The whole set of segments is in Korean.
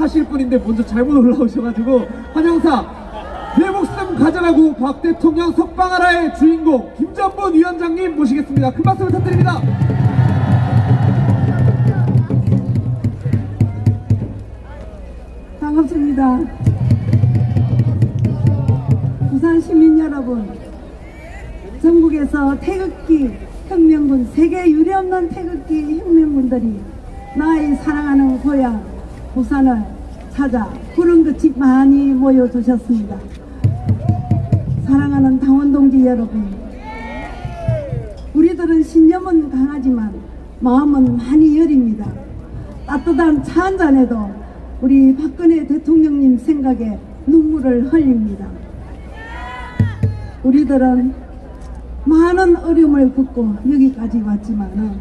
하실 분인데 먼저 잘못 올라오셔가지고 환영사 내 목숨 가져가고 박 대통령 석방하라의 주인공 김전문 위원장님 모시겠습니다. 큰 박수 부탁드립니다. 반갑습니다. 부산 시민 여러분, 전국에서 태극기 혁명군, 세계 유례 없는 태극기 혁명군들이 나의 사랑하는 고향 부산을 찾아 구름같이 많이 모여주셨습니다. 사랑하는 당원동지 여러분, 우리들은 신념은 강하지만 마음은 많이 여립니다. 따뜻한 차 한잔에도 우리 박근혜 대통령님 생각에 눈물을 흘립니다. 우리들은 많은 어려움을 겪고 여기까지 왔지만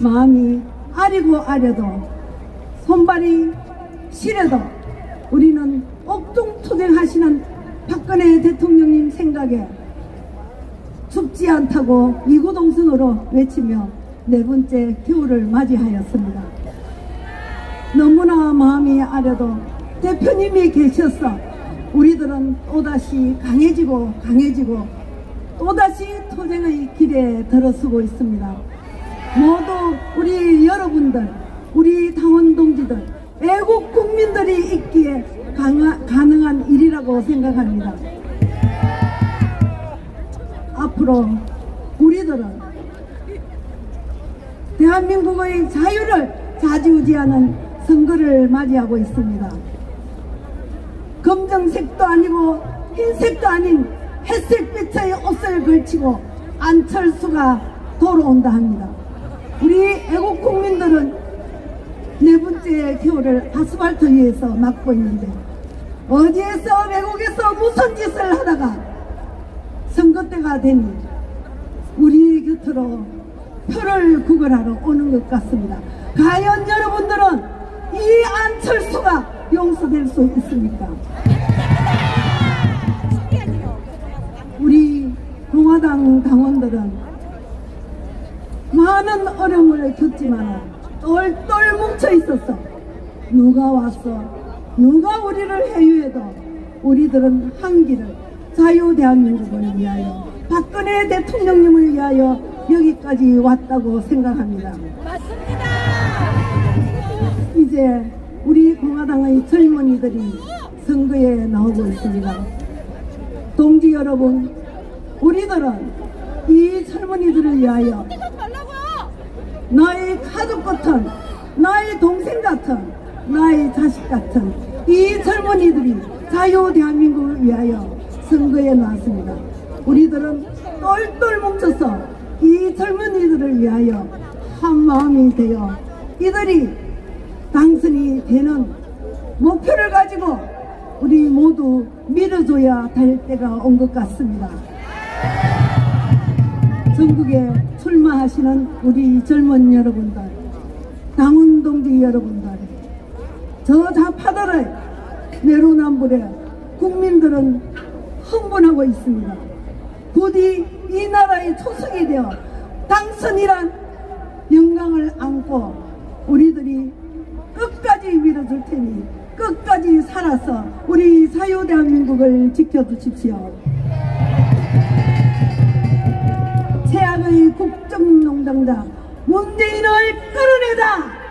마음이 아리고 아려도 손발이 시려도 우리는 옥중투쟁하시는 박근혜 대통령님 생각에 춥지 않다고 이구동성으로 외치며 네 번째 겨울을 맞이하였습니다. 너무나 마음이 아려도 대표님이 계셔서 우리들은 또다시 강해지고 강해지고 또다시 투쟁의 길에 들어서고 있습니다. 모두 우리 여러분들, 우리 당원 동지들, 애국 국민들이 있기에 강하, 가능한 일이라고 생각합니다. 앞으로 우리들은 대한민국의 자유를 좌지우지하는 선거를 맞이하고 있습니다. 검정색도 아니고 흰색도 아닌 햇색빛의 옷을 걸치고 안철수가 돌아온다 합니다. 우리 애국 국민들은 네 번째 겨울을 아스팔트 위에서 맞고 있는데 어디에서 외국에서 무슨 짓을 하다가 선거 때가 되니 우리 곁으로 표를 구걸하러 오는 것 같습니다. 과연 여러분들은 이 안철수가 용서될 수 있습니까? 우리 공화당 당원들은 많은 어려움을 겪지만 똘똘 뭉쳐 있었어. 누가 왔어? 누가 우리를 해유해도 우리들은 한 길을 자유 대한민국을 위하여 박근혜 대통령님을 위하여 여기까지 왔다고 생각합니다. 이제 우리 공화당의 젊은이들이 선거에 나오고 있습니다. 동지 여러분, 우리들은 이 젊은이들을 위하여 나의 가족 같은, 나의 동생 같은, 나의 자식 같은 이 젊은이들이 자유 대한민국을 위하여 선거에 나왔습니다. 우리들은 똘똘 뭉쳐서 이 젊은이들을 위하여 한 마음이 되어 이들이 당선이 되는 목표를 가지고 우리 모두 밀어줘야 될 때가 온 것 같습니다. 전국에 출마하시는 우리 젊은 여러분들, 당원 동지 여러분들, 저 좌파들의 내로남불에 국민들은 흥분하고 있습니다. 부디 이 나라의 초석이 되어 당선이란 영광을 안고 우리들이 끝까지 밀어줄 테니 끝까지 살아서 우리 사유 대한민국을 지켜주십시오. 최악의 국정농단자 문재인을 끌어내다.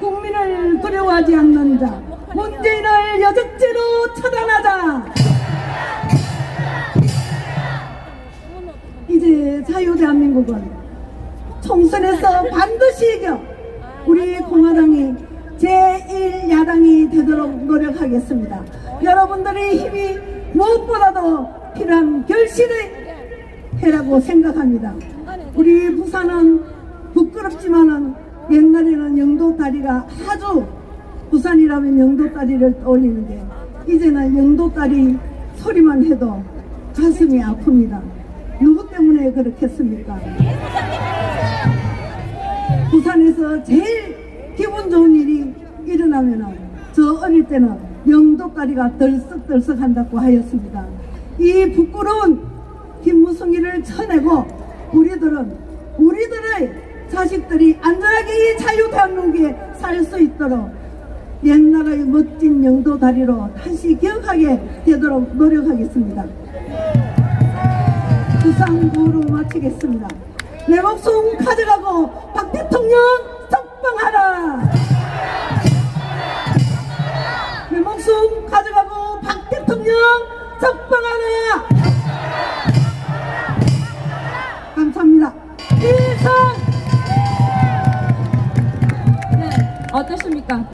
국민을 두려워하지 않는 자 문재인을 여적죄로 처단하자. 이제 자유 대한민국은 총선에서 반드시 이겨 우리 공화당이 제1야당이 되도록 노력하겠습니다. 여러분들의 힘이 무엇보다도 필요한 결실의 해라고 생각합니다. 우리 부산은 부끄럽지만은 옛날에는 영도 다리가 아주 부산이라면 영도 다리를 떠올리는데 이제는 영도 다리 소리만 해도 가슴이 아픕니다. 누구 때문에 그렇겠습니까? 부산에서 제일 기분 좋은 일이 일어나면은 저 어릴 때는 영도다리가 덜썩덜썩 한다고 하였습니다. 이 부끄러운 김무성이를 쳐내고 우리들은 우리들의 자식들이 안전하게 이 자유 대한민국에 살 수 있도록 옛나라의 멋진 영도 다리로 다시 기억하게 되도록 노력하겠습니다. 부상부로 마치겠습니다. 내 목숨 가져가고 박 대통령 석방하라! 내 목숨 가져가고 박 대통령 석방하라!